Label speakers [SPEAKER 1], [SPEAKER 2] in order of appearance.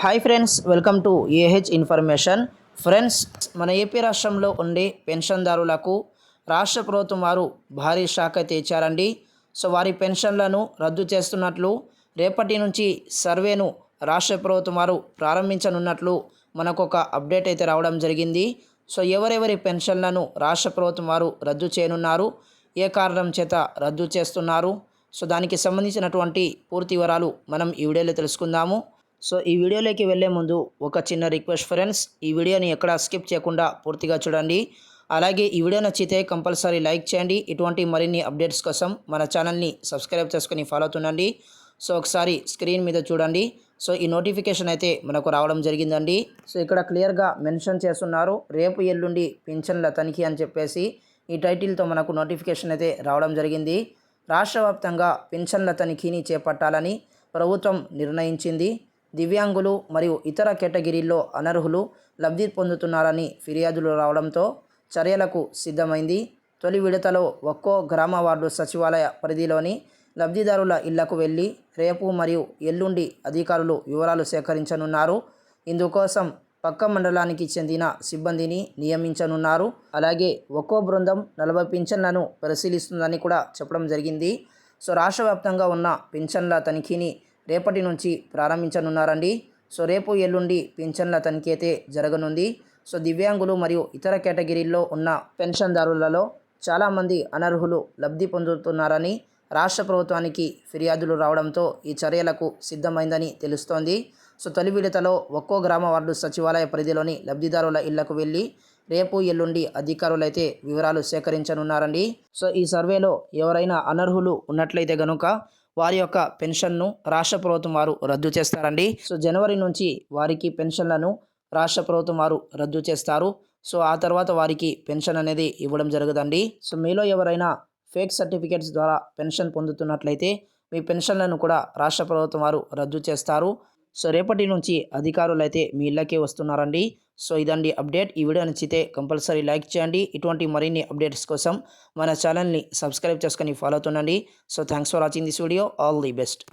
[SPEAKER 1] Hi friends welcome to AH information friends మన AP రాష్ట్రంలో ఉండే పెన్షన్దారులకు రాష్ట్ర ప్రభుత్వం వారు భారీ శాఖ అయితే ఇచ్చారండి. సో వారి పెన్షన్లను రద్దు చేస్తున్నట్లు రేపటి నుంచి సర్వేను రాష్ట్ర ప్రభుత్వం వారు ప్రారంభించనున్నట్లు మనకు ఒక అప్డేట్ అయితే రావడం జరిగింది. సో ఎవరెవరి పెన్షన్లను రాష్ట్ర ప్రభుత్వం వారు రద్దు చేయనున్నారు ఏ కారణం చేత రద్దు చేస్తున్నారు సో దానికి సంబంధించినటువంటి పూర్తి వివరాలు మనం ఈ వీడియోలో తెలుసుకుందాము. సో ఈ వీడియోలోకి వెళ్ళే ముందు ఒక చిన్న రిక్వెస్ట్ ఫ్రెండ్స్ ఈ వీడియోని ఎక్కడ స్కిప్ చేయకుండా పూర్తిగా చూడండి. అలాగే ఈ వీడియో నచ్చితే కంపల్సరీ లైక్ చేయండి. ఇటువంటి మరిన్ని అప్డేట్స్ కోసం మన ఛానల్ని సబ్స్క్రైబ్ చేసుకొని ఫాలో అవుతుండండి. సో ఒకసారి స్క్రీన్ మీద చూడండి. సో ఈ నోటిఫికేషన్ అయితే మనకు రావడం జరిగిందండి. సో ఇక్కడ క్లియర్గా మెన్షన్ చేస్తున్నారు రేపు ఎల్లుండి పింఛన్ల తనిఖీ అని చెప్పేసి ఈ టైటిల్తో మనకు నోటిఫికేషన్ అయితే రావడం జరిగింది. రాష్ట్ర వ్యాప్తంగా పింఛన్ల తనిఖీని చేపట్టాలని ప్రభుత్వం నిర్ణయించింది. దివ్యాంగులు మరియు ఇతర కేటగిరీల్లో అనర్హులు లబ్ధి పొందుతున్నారని ఫిర్యాదులు రావడంతో చర్యలకు సిద్ధమైంది. తొలి విడతలో ఒక్కో గ్రామ వార్డు సచివాలయ పరిధిలోని లబ్ధిదారుల ఇళ్ళకు వెళ్ళి రేపు మరియు ఎల్లుండి అధికారులు వివరాలు సేకరించనున్నారు. ఇందుకోసం పక్క మండలానికి చెందిన సిబ్బందిని నియమించనున్నారు. అలాగే ఒక్కో బృందం నలభై పింఛన్లను పరిశీలిస్తుందని కూడా చెప్పడం జరిగింది. సో రాష్ట్ర వ్యాప్తంగా ఉన్న పింఛన్ల తనిఖీని రేపటి నుంచి ప్రారంభించనున్నారండి. సో రేపు ఎల్లుండి పింఛన్ల తనిఖీ అయితే జరగనుంది. సో దివ్యాంగులు మరియు ఇతర కేటగిరీల్లో ఉన్న పెన్షన్దారులలో చాలామంది అనర్హులు లబ్ధి పొందుతున్నారని రాష్ట్ర ప్రభుత్వానికి ఫిర్యాదులు రావడంతో ఈ చర్యలకు సిద్ధమైందని తెలుస్తోంది. సో తొలి విడతలో ఒక్కో గ్రామ వార్డు సచివాలయ పరిధిలోని లబ్ధిదారుల ఇళ్ళకు వెళ్ళి రేపు ఎల్లుండి అధికారులైతే వివరాలు సేకరించనున్నారండి. సో ఈ సర్వేలో ఎవరైనా అనర్హులు ఉన్నట్లయితే గనుక వారి యొక్క పెన్షన్ను రాష్ట్ర ప్రభుత్వం వారు రద్దు చేస్తారండి. సో జనవరి నుంచి వారికి పెన్షన్లను రాష్ట్ర ప్రభుత్వం వారు రద్దు చేస్తారు. సో ఆ తర్వాత వారికి పెన్షన్ అనేది ఇవ్వడం జరుగుదండి. సో మీలో ఎవరైనా ఫేక్ సర్టిఫికేట్స్ ద్వారా పెన్షన్ పొందుతున్నట్లయితే మీ పెన్షన్లను కూడా రాష్ట్ర ప్రభుత్వం వారు రద్దు చేస్తారు. సో రేపటి నుంచి అధికారులు అయితే మీ ఇళ్ళకే వస్తున్నారండి. సో ఇదండి అప్డేట్. ఈ వీడియో నచ్చితే కంపల్సరీ లైక్ చేయండి. ఇటువంటి మరిన్ని అప్డేట్స్ కోసం మన ఛానల్ని సబ్స్క్రైబ్ చేసుకొని follow అవుతుండండి. So thanks for watching this video. All the best.